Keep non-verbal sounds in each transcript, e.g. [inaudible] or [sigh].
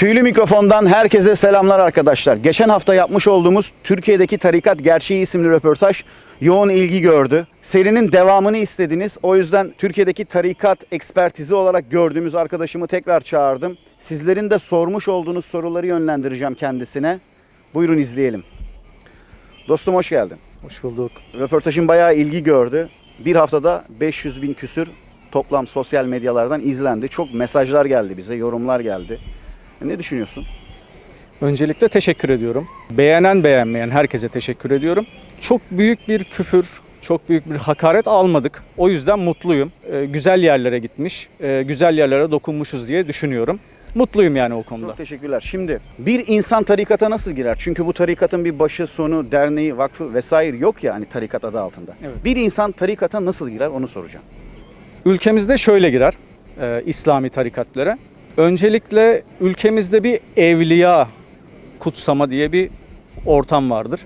Tüylü mikrofondan herkese selamlar arkadaşlar. Geçen hafta yapmış olduğumuz Türkiye'deki Tarikat Gerçeği isimli röportaj yoğun ilgi gördü. Serinin devamını istediniz. O yüzden Türkiye'deki tarikat ekspertizi olarak gördüğümüz arkadaşımı tekrar çağırdım. Sizlerin de sormuş olduğunuz soruları yönlendireceğim kendisine. Buyurun izleyelim. Dostum hoş geldin. Hoş bulduk. Röportajın bayağı ilgi gördü. Bir haftada 500 bin küsür toplam sosyal medyalardan izlendi. Çok mesajlar geldi bize, yorumlar geldi. Ne düşünüyorsun? Öncelikle teşekkür ediyorum. Beğenen beğenmeyen herkese teşekkür ediyorum. Çok büyük bir küfür, çok büyük bir hakaret almadık. O yüzden mutluyum. Ee, güzel yerlere gitmiş, e, güzel yerlere dokunmuşuz diye düşünüyorum. Mutluyum yani o konuda. Çok teşekkürler. Şimdi bir insan tarikata nasıl girer? Çünkü bu tarikatın bir başı, sonu, derneği, vakfı vesaire yok ya hani tarikat adı altında. Evet. Bir insan tarikata nasıl girer onu soracağım. Ülkemizde şöyle girer e, İslami tarikatlara. Öncelikle ülkemizde bir evliya kutsama diye bir ortam vardır.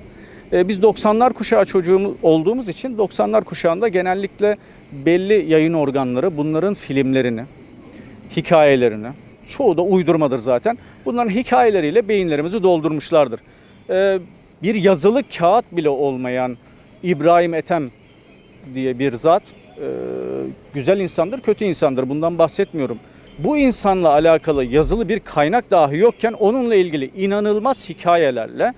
E, biz 90'lar kuşağı çocuğumuz olduğumuz için 90'lar kuşağında genellikle belli yayın organları bunların filmlerini, hikayelerini, çoğu da uydurmadır zaten. Bunların hikayeleriyle beyinlerimizi doldurmuşlardır. E, bir yazılı kağıt bile olmayan İbrahim Ethem diye bir zat e, güzel insandır, kötü insandır. Bundan bahsetmiyorum. Bu insanla alakalı yazılı bir kaynak dahi yokken onunla ilgili inanılmaz hikayelerle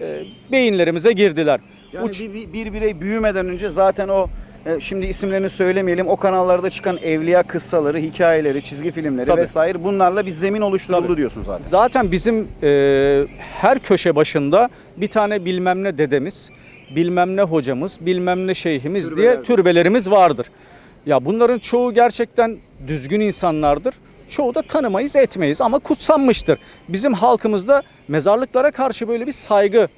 e, beyinlerimize girdiler. Yani Uç- bir, bir, bir birey büyümeden önce zaten o e, şimdi isimlerini söylemeyelim o kanallarda çıkan evliya kıssaları, hikayeleri, çizgi filmleri Tabii. vesaire bunlarla bir zemin oluşturuldu Tabii. diyorsun zaten. Zaten bizim e, her köşe başında bir tane bilmem ne dedemiz, bilmem ne hocamız, bilmem ne şeyhimiz Türbeler. diye türbelerimiz vardır. Ya bunların çoğu gerçekten düzgün insanlardır. Çoğu da tanımayız etmeyiz ama kutsanmıştır. Bizim halkımızda mezarlıklara karşı böyle bir saygı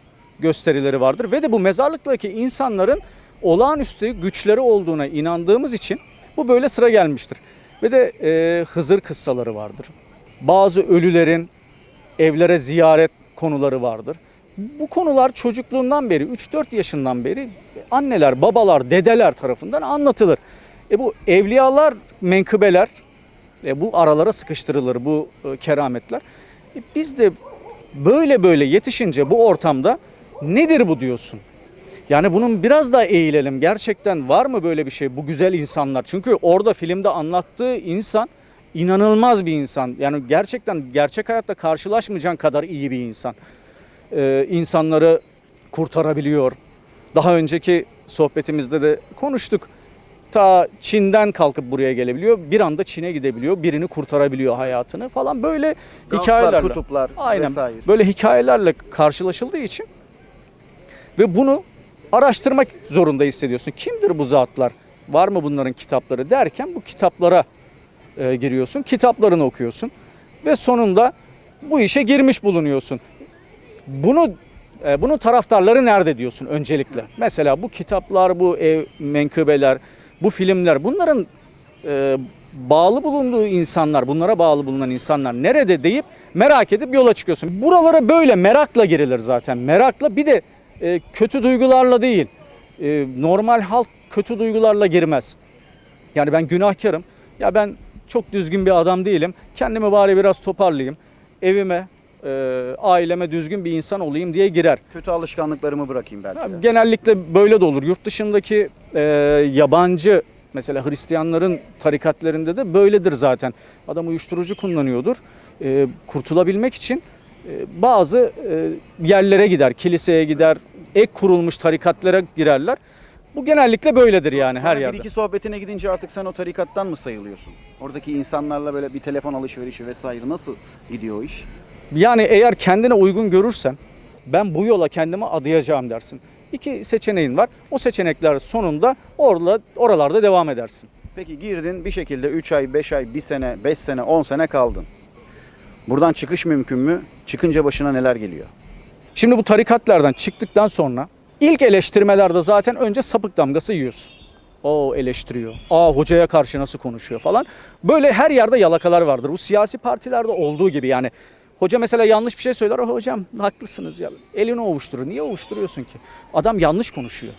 gösterileri vardır. Ve de bu mezarlıktaki insanların olağanüstü güçleri olduğuna inandığımız için bu böyle sıra gelmiştir. Ve de e, Hızır kıssaları vardır. Bazı ölülerin evlere ziyaret konuları vardır. Bu konular çocukluğundan beri 3-4 yaşından beri anneler, babalar, dedeler tarafından anlatılır. E bu evliyalar, menkıbeler e bu aralara sıkıştırılır bu e, kerametler. E biz de böyle böyle yetişince bu ortamda nedir bu diyorsun? Yani bunun biraz daha eğilelim. Gerçekten var mı böyle bir şey? Bu güzel insanlar. Çünkü orada filmde anlattığı insan inanılmaz bir insan. Yani gerçekten gerçek hayatta karşılaşmayacağın kadar iyi bir insan. Ee, insanları kurtarabiliyor. Daha önceki sohbetimizde de konuştuk. Ta Çin'den kalkıp buraya gelebiliyor. Bir anda Çin'e gidebiliyor. Birini kurtarabiliyor hayatını falan. Böyle Gavslar, hikayelerle. kutuplar Aynen. vesaire. Böyle hikayelerle karşılaşıldığı için ve bunu araştırmak zorunda hissediyorsun. Kimdir bu zatlar? Var mı bunların kitapları derken bu kitaplara e, giriyorsun. Kitaplarını okuyorsun ve sonunda bu işe girmiş bulunuyorsun. Bunu e, bunun taraftarları nerede diyorsun öncelikle? Mesela bu kitaplar, bu ev menkıbeler, bu filmler bunların e, bağlı bulunduğu insanlar, bunlara bağlı bulunan insanlar nerede deyip merak edip yola çıkıyorsun. Buralara böyle merakla girilir zaten. Merakla bir de e, kötü duygularla değil. E, normal halk kötü duygularla girmez. Yani ben günahkarım. Ya ben çok düzgün bir adam değilim. Kendimi bari biraz toparlayayım. Evime, e, aileme düzgün bir insan olayım diye girer. Kötü alışkanlıklarımı bırakayım belki de. Genellikle böyle de olur. Yurt dışındaki e, yabancı mesela Hristiyanların tarikatlerinde de böyledir zaten. Adam uyuşturucu kullanıyordur. E, kurtulabilmek için e, bazı e, yerlere gider, kiliseye gider, ek kurulmuş tarikatlara girerler. Bu genellikle böyledir yani her Bir yerde. iki sohbetine gidince artık sen o tarikattan mı sayılıyorsun? Oradaki insanlarla böyle bir telefon alışverişi vesaire nasıl gidiyor o iş? Yani eğer kendine uygun görürsen ben bu yola kendimi adayacağım dersin. İki seçeneğin var. O seçenekler sonunda orla, oralarda devam edersin. Peki girdin bir şekilde 3 ay, 5 ay, 1 sene, 5 sene, 10 sene kaldın. Buradan çıkış mümkün mü? Çıkınca başına neler geliyor? Şimdi bu tarikatlardan çıktıktan sonra ilk eleştirmelerde zaten önce sapık damgası yiyorsun. O eleştiriyor. Aa hocaya karşı nasıl konuşuyor falan. Böyle her yerde yalakalar vardır. Bu siyasi partilerde olduğu gibi yani. Hoca mesela yanlış bir şey söyler. "Aa, Hocam haklısınız ya. Elini ovuşturur. Niye ovuşturuyorsun ki? Adam yanlış konuşuyor.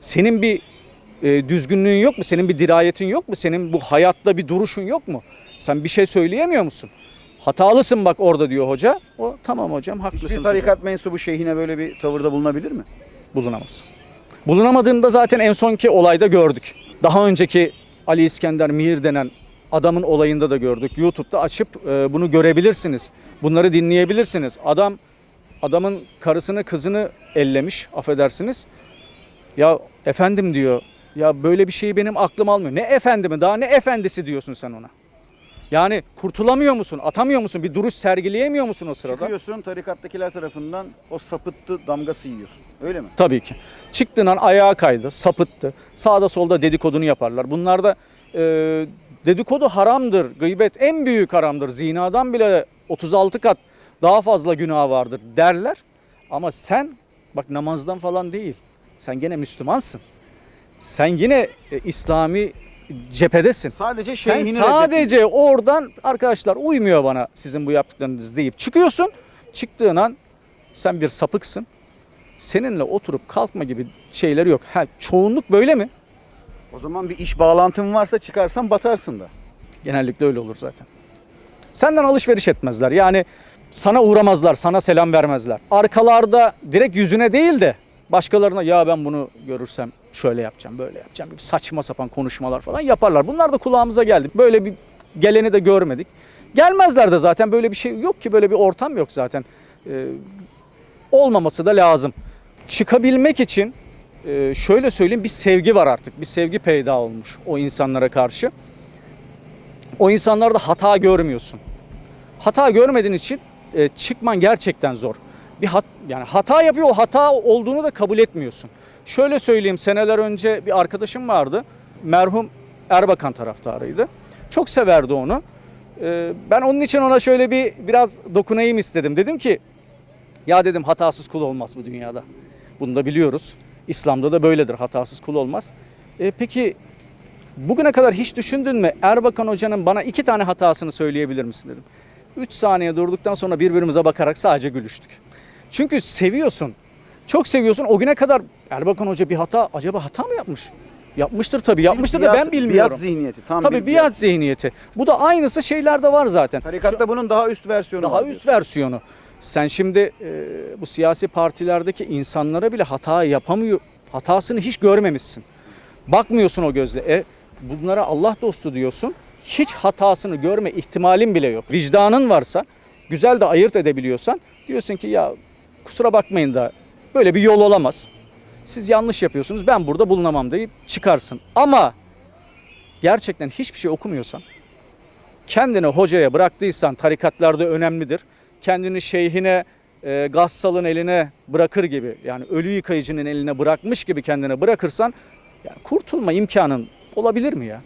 Senin bir e, düzgünlüğün yok mu? Senin bir dirayetin yok mu? Senin bu hayatta bir duruşun yok mu? Sen bir şey söyleyemiyor musun? Hatalısın bak orada diyor hoca. O tamam hocam haklısın. Hiçbir tarikat mensubu şeyhine böyle bir tavırda bulunabilir mi? bulunamaz. Bulunamadığında zaten en sonki olayda gördük. Daha önceki Ali İskender Mihir denen adamın olayında da gördük. YouTube'da açıp e, bunu görebilirsiniz. Bunları dinleyebilirsiniz. Adam adamın karısını kızını ellemiş affedersiniz. Ya efendim diyor. Ya böyle bir şeyi benim aklım almıyor. Ne efendimi daha ne efendisi diyorsun sen ona. Yani kurtulamıyor musun? Atamıyor musun? Bir duruş sergileyemiyor musun o sırada? Çıkıyorsun tarikattakiler tarafından o sapıttı damgası yiyorsun. Öyle mi? Tabii ki. Çıktığın an ayağa kaydı, sapıttı. Sağda solda dedikodunu yaparlar. Bunlar da e, dedikodu haramdır. Gıybet en büyük haramdır. Zinadan bile 36 kat daha fazla günah vardır derler. Ama sen bak namazdan falan değil. Sen gene Müslümansın. Sen yine e, İslami cephedesin. Sadece Sen şeyhini sadece oradan arkadaşlar uymuyor bana sizin bu yaptıklarınız deyip çıkıyorsun. Çıktığın an sen bir sapıksın. Seninle oturup kalkma gibi şeyleri yok. Ha, çoğunluk böyle mi? O zaman bir iş bağlantın varsa çıkarsan batarsın da. Genellikle öyle olur zaten. Senden alışveriş etmezler. Yani sana uğramazlar, sana selam vermezler. Arkalarda direkt yüzüne değil de başkalarına ya ben bunu görürsem şöyle yapacağım, böyle yapacağım gibi saçma sapan konuşmalar falan yaparlar. Bunlar da kulağımıza geldi. Böyle bir geleni de görmedik. Gelmezler de zaten böyle bir şey yok ki böyle bir ortam yok zaten. Ee, olmaması da lazım. Çıkabilmek için e, şöyle söyleyeyim bir sevgi var artık. Bir sevgi peyda olmuş o insanlara karşı o insanlarda hata görmüyorsun. Hata görmediğin için e, çıkman gerçekten zor. Bir hat, yani hata yapıyor, o hata olduğunu da kabul etmiyorsun. Şöyle söyleyeyim, seneler önce bir arkadaşım vardı. Merhum Erbakan taraftarıydı. Çok severdi onu. E, ben onun için ona şöyle bir biraz dokunayım istedim. Dedim ki, ya dedim hatasız kul olmaz bu dünyada. Bunu da biliyoruz. İslam'da da böyledir, hatasız kul olmaz. E, peki Bugüne kadar hiç düşündün mü Erbakan Hoca'nın bana iki tane hatasını söyleyebilir misin dedim. Üç saniye durduktan sonra birbirimize bakarak sadece gülüştük. Çünkü seviyorsun. Çok seviyorsun. O güne kadar Erbakan Hoca bir hata acaba hata mı yapmış? Yapmıştır tabii. Yapmıştır da Biat- ben bilmiyorum. Biat zihniyeti. Tam Tabii bir biat zihniyeti. Bu da aynısı şeylerde var zaten. Tarikatta bunun daha üst versiyonu Daha var. üst diyorsun. versiyonu. Sen şimdi e, bu siyasi partilerdeki insanlara bile hata yapamıyor. Hatasını hiç görmemişsin. Bakmıyorsun o gözle. E, bunlara Allah dostu diyorsun. Hiç hatasını görme ihtimalin bile yok. Vicdanın varsa, güzel de ayırt edebiliyorsan diyorsun ki ya kusura bakmayın da böyle bir yol olamaz. Siz yanlış yapıyorsunuz. Ben burada bulunamam deyip çıkarsın. Ama gerçekten hiçbir şey okumuyorsan kendini hocaya bıraktıysan tarikatlarda önemlidir. Kendini şeyhine, e, gassalın eline bırakır gibi yani ölü yıkayıcının eline bırakmış gibi kendine bırakırsan yani kurtulma imkanın olabilir mi ya?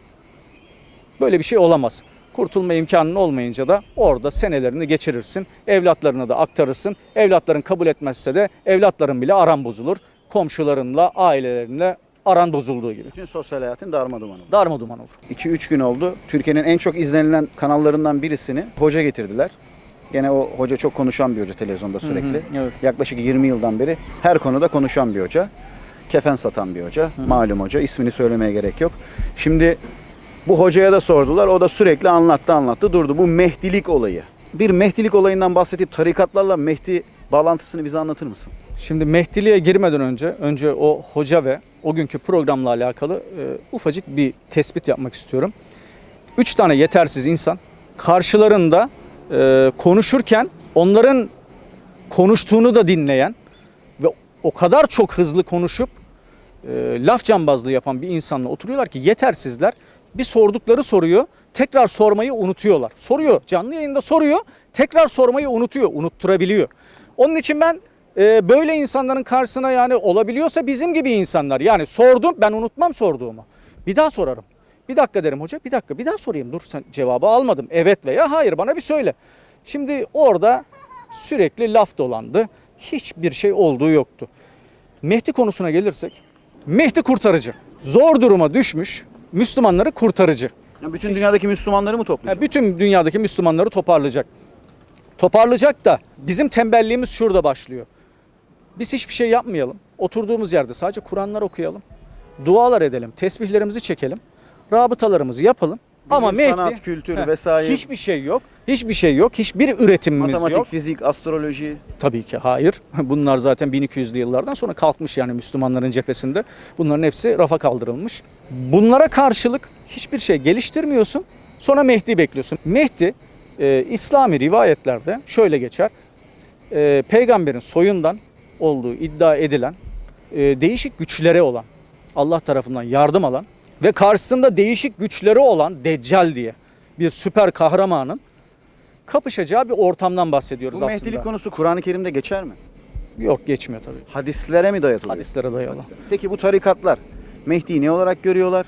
Böyle bir şey olamaz. Kurtulma imkanın olmayınca da orada senelerini geçirirsin. Evlatlarına da aktarırsın. Evlatların kabul etmezse de evlatların bile aran bozulur. Komşularınla, ailelerinle aran bozulduğu gibi. Bütün sosyal hayatın darma duman oldu. Darma duman olur. 2-3 gün oldu. Türkiye'nin en çok izlenilen kanallarından birisini hoca getirdiler. Gene o hoca çok konuşan bir hoca televizyonda sürekli. evet. Yaklaşık 20 yıldan beri her konuda konuşan bir hoca. Kefen satan bir hoca. Malum hoca. İsmini söylemeye gerek yok. Şimdi bu hocaya da sordular. O da sürekli anlattı anlattı durdu. Bu Mehdilik olayı. Bir Mehdilik olayından bahsedip tarikatlarla Mehdi bağlantısını bize anlatır mısın? Şimdi Mehdiliğe girmeden önce önce o hoca ve o günkü programla alakalı e, ufacık bir tespit yapmak istiyorum. Üç tane yetersiz insan karşılarında e, konuşurken onların konuştuğunu da dinleyen ve o kadar çok hızlı konuşup e, laf cambazlığı yapan bir insanla oturuyorlar ki yetersizler. Bir sordukları soruyu tekrar sormayı unutuyorlar. Soruyor canlı yayında soruyor tekrar sormayı unutuyor unutturabiliyor. Onun için ben e, böyle insanların karşısına yani olabiliyorsa bizim gibi insanlar yani sordum ben unutmam sorduğumu. Bir daha sorarım. Bir dakika derim hoca bir dakika bir daha sorayım dur sen cevabı almadım. Evet veya hayır bana bir söyle. Şimdi orada sürekli laf dolandı. Hiçbir şey olduğu yoktu. Mehdi konusuna gelirsek Mehdi kurtarıcı. Zor duruma düşmüş Müslümanları kurtarıcı. Ya bütün dünyadaki Müslümanları mı toplayacak? Yani bütün dünyadaki Müslümanları toparlayacak. Toparlayacak da bizim tembelliğimiz şurada başlıyor. Biz hiçbir şey yapmayalım. Oturduğumuz yerde sadece Kur'anlar okuyalım. Dualar edelim. Tesbihlerimizi çekelim. Rabıtalarımızı yapalım. Ama Bilim, Mehdi sanat, kültür Heh, vesaire. hiçbir şey yok. Hiçbir şey yok. Hiçbir üretimimiz Matematik, yok. fizik, astroloji. Tabii ki hayır. [laughs] Bunlar zaten 1200'lü yıllardan sonra kalkmış yani Müslümanların cephesinde. Bunların hepsi rafa kaldırılmış. Bunlara karşılık hiçbir şey geliştirmiyorsun. Sonra Mehdi bekliyorsun. Mehdi e, İslami rivayetlerde şöyle geçer. E, peygamberin soyundan olduğu iddia edilen e, değişik güçlere olan Allah tarafından yardım alan ve karşısında değişik güçleri olan Deccal diye bir süper kahramanın kapışacağı bir ortamdan bahsediyoruz Bu aslında. Mehdilik konusu Kur'an-ı Kerim'de geçer mi? Yok geçmiyor tabii. Hadislere mi dayatılıyor? Hadislere dayalı. Peki bu tarikatlar Mehdi'yi ne olarak görüyorlar?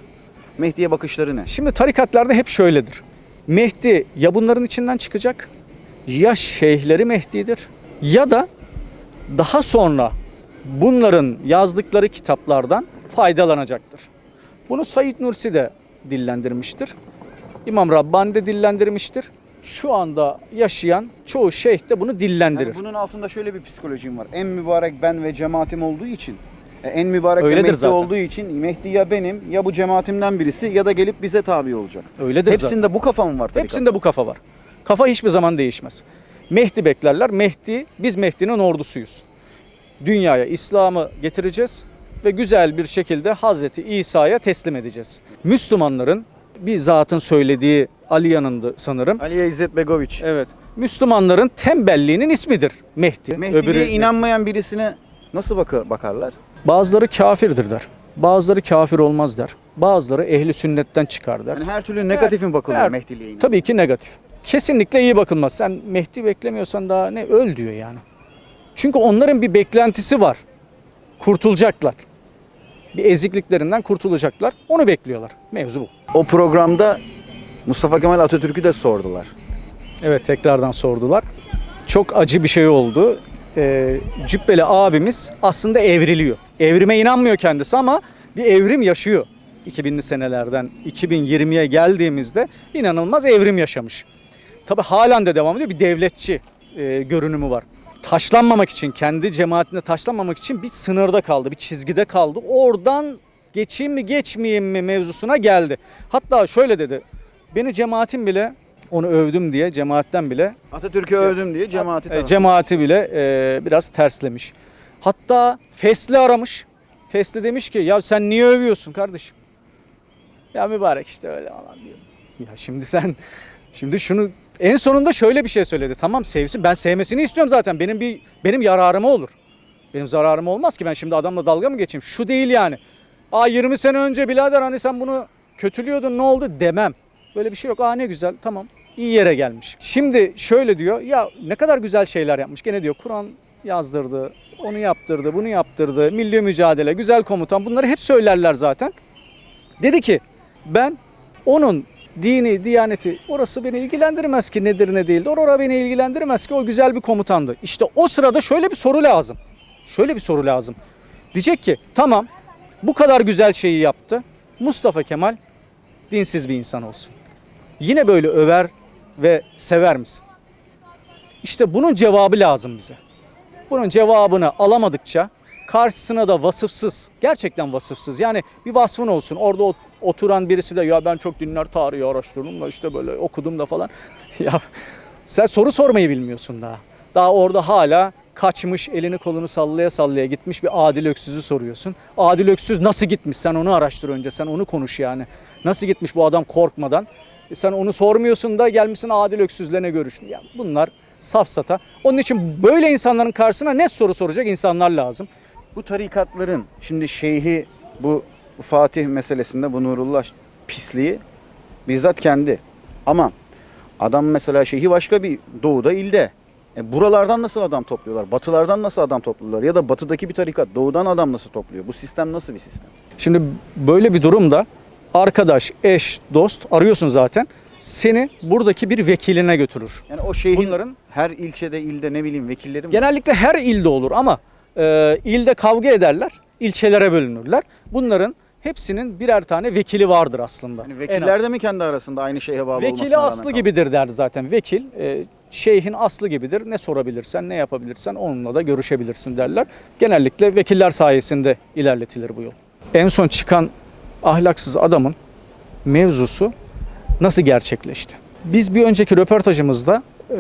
Mehdi'ye bakışları ne? Şimdi tarikatlarda hep şöyledir. Mehdi ya bunların içinden çıkacak ya şeyhleri Mehdi'dir ya da daha sonra bunların yazdıkları kitaplardan faydalanacaktır. Bunu Said Nursi de dillendirmiştir. İmam Rabbani de dillendirmiştir. Şu anda yaşayan çoğu şeyh de bunu dillendirir. Yani bunun altında şöyle bir psikolojim var. En mübarek ben ve cemaatim olduğu için e, en mübarek Öyledir Mehdi zaten. olduğu için Mehdi ya benim ya bu cemaatimden birisi ya da gelip bize tabi olacak. Öyledir zaten. Hepsinde bu kafa mı var tarikat? Hepsinde bu kafa var. Kafa hiçbir zaman değişmez. Mehdi beklerler. Mehdi, biz Mehdi'nin ordusuyuz. Dünyaya İslam'ı getireceğiz ve güzel bir şekilde Hazreti İsa'ya teslim edeceğiz. Müslümanların bir zatın söylediği Ali yanındı sanırım. Aliye İzzet Begoviç. Evet. Müslümanların tembelliğinin ismidir Mehdi. Mehdi'ye Öbürü- inanmayan birisine nasıl bakar, bakarlar? Bazıları kafirdir der. Bazıları kafir olmaz der. Bazıları ehli sünnetten çıkar der. Yani her türlü negatif mi bakılıyor her- Mehdiliğe inan? Tabii ki negatif. Kesinlikle iyi bakılmaz. Sen Mehdi beklemiyorsan daha ne öl diyor yani. Çünkü onların bir beklentisi var. Kurtulacaklar. Bir ezikliklerinden kurtulacaklar. Onu bekliyorlar. Mevzu bu. O programda Mustafa Kemal Atatürk'ü de sordular. Evet tekrardan sordular. Çok acı bir şey oldu. Ee, Cübbeli abimiz aslında evriliyor. Evrime inanmıyor kendisi ama bir evrim yaşıyor. 2000'li senelerden 2020'ye geldiğimizde inanılmaz evrim yaşamış. Tabi halen de devam ediyor. Bir devletçi e, görünümü var. Taşlanmamak için, kendi cemaatinde taşlanmamak için bir sınırda kaldı, bir çizgide kaldı. Oradan geçeyim mi geçmeyeyim mi mevzusuna geldi. Hatta şöyle dedi. Beni cemaatim bile onu övdüm diye cemaatten bile Atatürk'ü övdüm diye cemaati e, cemaati bile e, biraz terslemiş. Hatta Fesli aramış. Fesli demiş ki ya sen niye övüyorsun kardeşim? Ya mübarek işte öyle falan diyor. Ya şimdi sen şimdi şunu en sonunda şöyle bir şey söyledi. Tamam sevsin ben sevmesini istiyorum zaten. Benim bir benim yararıma olur. Benim zararıma olmaz ki ben şimdi adamla dalga mı geçeyim? Şu değil yani. Aa 20 sene önce birader hani sen bunu kötülüyordun ne oldu demem. Böyle bir şey yok. Aa ne güzel tamam iyi yere gelmiş. Şimdi şöyle diyor ya ne kadar güzel şeyler yapmış. Gene diyor Kur'an yazdırdı, onu yaptırdı, bunu yaptırdı. Milli mücadele, güzel komutan bunları hep söylerler zaten. Dedi ki ben onun dini, diyaneti orası beni ilgilendirmez ki nedir ne değildir. Orada beni ilgilendirmez ki o güzel bir komutandı. İşte o sırada şöyle bir soru lazım. Şöyle bir soru lazım. Diyecek ki tamam bu kadar güzel şeyi yaptı. Mustafa Kemal dinsiz bir insan olsun. Yine böyle över ve sever misin? İşte bunun cevabı lazım bize. Bunun cevabını alamadıkça karşısına da vasıfsız, gerçekten vasıfsız. Yani bir vasfın olsun. Orada ot- oturan birisi de ya ben çok dinler tarihi araştırdım da işte böyle okudum da falan. [laughs] ya sen soru sormayı bilmiyorsun daha. Daha orada hala kaçmış, elini kolunu sallaya sallaya gitmiş bir Adil Öksüz'ü soruyorsun. Adil Öksüz nasıl gitmiş? Sen onu araştır önce. Sen onu konuş yani. Nasıl gitmiş bu adam korkmadan? E sen onu sormuyorsun da gelmişsin Adil Öksüz'le ne görüştün? Ya bunlar safsata. Onun için böyle insanların karşısına ne soru soracak insanlar lazım. Bu tarikatların şimdi şeyhi bu Fatih meselesinde bu Nurullah pisliği bizzat kendi. Ama adam mesela şeyhi başka bir doğuda ilde. E buralardan nasıl adam topluyorlar? Batılardan nasıl adam topluyorlar? Ya da batıdaki bir tarikat doğudan adam nasıl topluyor? Bu sistem nasıl bir sistem? Şimdi böyle bir durumda arkadaş, eş, dost arıyorsun zaten. Seni buradaki bir vekiline götürür. Yani o şeyhin Bunların- her ilçede, ilde ne bileyim vekilleri mi? Genellikle her ilde olur ama e, ilde kavga ederler, ilçelere bölünürler. Bunların hepsinin birer tane vekili vardır aslında. Yani vekiller de mi kendi arasında aynı şeyhe bağlı Vekili aslı kaldı? gibidir derdi zaten. Vekil e, şeyhin aslı gibidir. Ne sorabilirsen, ne yapabilirsen onunla da görüşebilirsin derler. Genellikle vekiller sayesinde ilerletilir bu yol. En son çıkan ahlaksız adamın mevzusu nasıl gerçekleşti? Biz bir önceki röportajımızda e,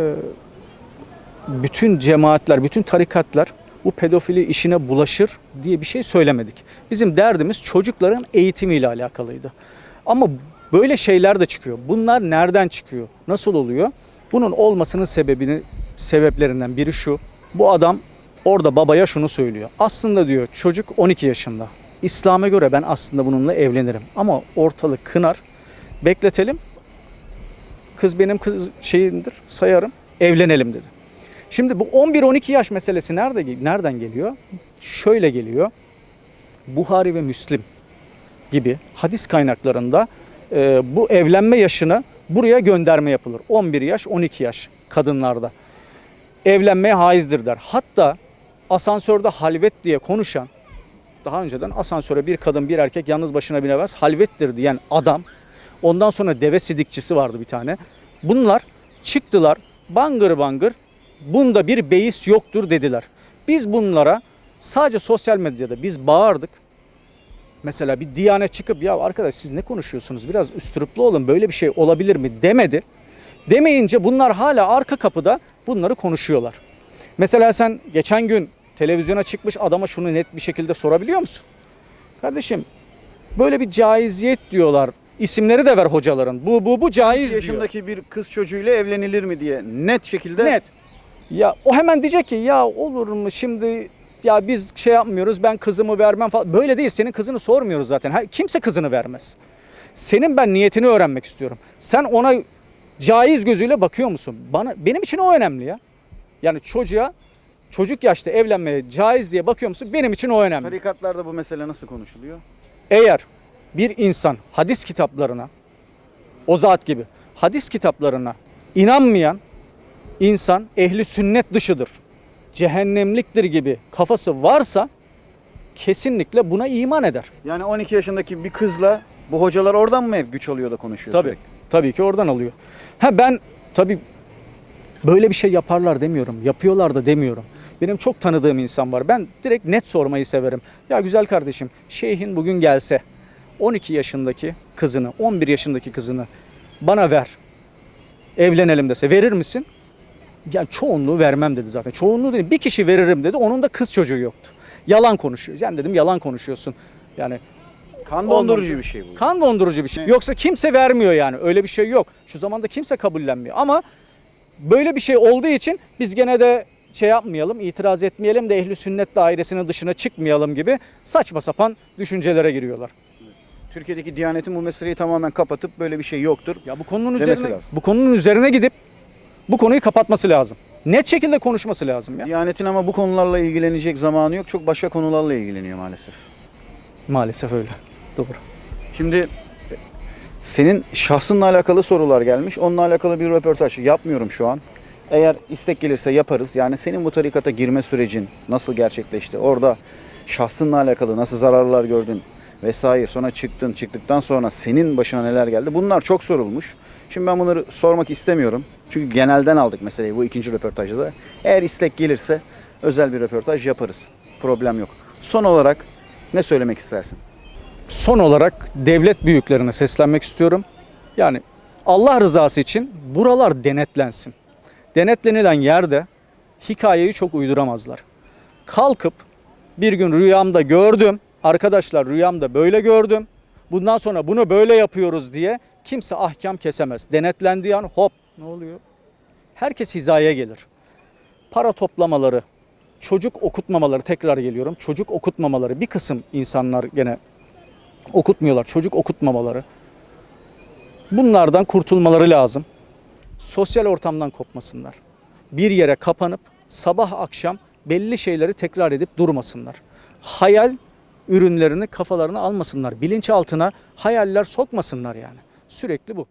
bütün cemaatler, bütün tarikatlar bu pedofili işine bulaşır diye bir şey söylemedik. Bizim derdimiz çocukların eğitimiyle alakalıydı. Ama böyle şeyler de çıkıyor. Bunlar nereden çıkıyor? Nasıl oluyor? Bunun olmasının sebebini sebeplerinden biri şu. Bu adam orada babaya şunu söylüyor. Aslında diyor çocuk 12 yaşında. İslam'a göre ben aslında bununla evlenirim. Ama ortalık kınar. Bekletelim. Kız benim kız şeyimdir, sayarım. Evlenelim dedi. Şimdi bu 11-12 yaş meselesi nerede nereden geliyor? Şöyle geliyor. Buhari ve Müslim gibi hadis kaynaklarında e, bu evlenme yaşını buraya gönderme yapılır. 11 yaş, 12 yaş kadınlarda. Evlenmeye haizdir der. Hatta asansörde halvet diye konuşan, daha önceden asansöre bir kadın bir erkek yalnız başına binemez halvettir diyen adam, ondan sonra deve sidikçisi vardı bir tane. Bunlar çıktılar bangır bangır bunda bir beis yoktur dediler. Biz bunlara sadece sosyal medyada biz bağırdık. Mesela bir Diyanet çıkıp ya arkadaş siz ne konuşuyorsunuz biraz üstüruplu olun böyle bir şey olabilir mi demedi. Demeyince bunlar hala arka kapıda bunları konuşuyorlar. Mesela sen geçen gün televizyona çıkmış adama şunu net bir şekilde sorabiliyor musun? Kardeşim böyle bir caiziyet diyorlar. İsimleri de ver hocaların. Bu bu bu caiz diyor. yaşındaki bir kız çocuğuyla evlenilir mi diye net şekilde Net. Ya o hemen diyecek ki ya olur mu şimdi ya biz şey yapmıyoruz ben kızımı vermem falan. Böyle değil senin kızını sormuyoruz zaten. Ha, Kimse kızını vermez. Senin ben niyetini öğrenmek istiyorum. Sen ona caiz gözüyle bakıyor musun? Bana benim için o önemli ya. Yani çocuğa çocuk yaşta evlenmeye caiz diye bakıyor musun? Benim için o önemli. tarikatlarda bu mesele nasıl konuşuluyor? Eğer bir insan hadis kitaplarına o zat gibi hadis kitaplarına inanmayan insan ehli sünnet dışıdır. Cehennemliktir gibi kafası varsa kesinlikle buna iman eder. Yani 12 yaşındaki bir kızla bu hocalar oradan mı hep güç alıyor da konuşuyor Tabii. sürekli? Tabii ki oradan alıyor. Ha ben tabii böyle bir şey yaparlar demiyorum. Yapıyorlar da demiyorum. Benim çok tanıdığım insan var. Ben direkt net sormayı severim. Ya güzel kardeşim, şeyhin bugün gelse 12 yaşındaki kızını, 11 yaşındaki kızını bana ver. Evlenelim dese verir misin? Ya çoğunluğu vermem dedi zaten. Çoğunluğu dedi. Bir kişi veririm dedi. Onun da kız çocuğu yoktu. Yalan konuşuyor. Yani dedim yalan konuşuyorsun. Yani Kan dondurucu bir şey bu. Kan dondurucu bir şey. Evet. Yoksa kimse vermiyor yani. Öyle bir şey yok. Şu zamanda kimse kabullenmiyor. Ama böyle bir şey olduğu için biz gene de şey yapmayalım, itiraz etmeyelim de ehli sünnet dairesinin dışına çıkmayalım gibi saçma sapan düşüncelere giriyorlar. Türkiye'deki Diyanet'in bu meseleyi tamamen kapatıp böyle bir şey yoktur. Ya bu konunun Demesi üzerine lazım. bu konunun üzerine gidip bu konuyu kapatması lazım. Net şekilde konuşması lazım ya. Diyanet'in ama bu konularla ilgilenecek zamanı yok. Çok başka konularla ilgileniyor maalesef. Maalesef öyle. Doğru. Şimdi senin şahsınla alakalı sorular gelmiş. Onunla alakalı bir röportaj yapmıyorum şu an. Eğer istek gelirse yaparız. Yani senin bu tarikata girme sürecin nasıl gerçekleşti? Orada şahsınla alakalı nasıl zararlar gördün vesaire. Sonra çıktın. Çıktıktan sonra senin başına neler geldi? Bunlar çok sorulmuş. Şimdi ben bunları sormak istemiyorum. Çünkü genelden aldık meseleyi bu ikinci röportajda da. Eğer istek gelirse özel bir röportaj yaparız. Problem yok. Son olarak ne söylemek istersin? Son olarak devlet büyüklerine seslenmek istiyorum. Yani Allah rızası için buralar denetlensin. Denetlenilen yerde hikayeyi çok uyduramazlar. Kalkıp bir gün rüyamda gördüm. Arkadaşlar rüyamda böyle gördüm. Bundan sonra bunu böyle yapıyoruz diye kimse ahkam kesemez. Denetlendiği an hop ne oluyor? Herkes hizaya gelir. Para toplamaları, çocuk okutmamaları tekrar geliyorum. Çocuk okutmamaları bir kısım insanlar gene okutmuyorlar. Çocuk okutmamaları. Bunlardan kurtulmaları lazım. Sosyal ortamdan kopmasınlar. Bir yere kapanıp sabah akşam belli şeyleri tekrar edip durmasınlar. Hayal ürünlerini kafalarına almasınlar. Bilinçaltına hayaller sokmasınlar yani. Sürekli bu.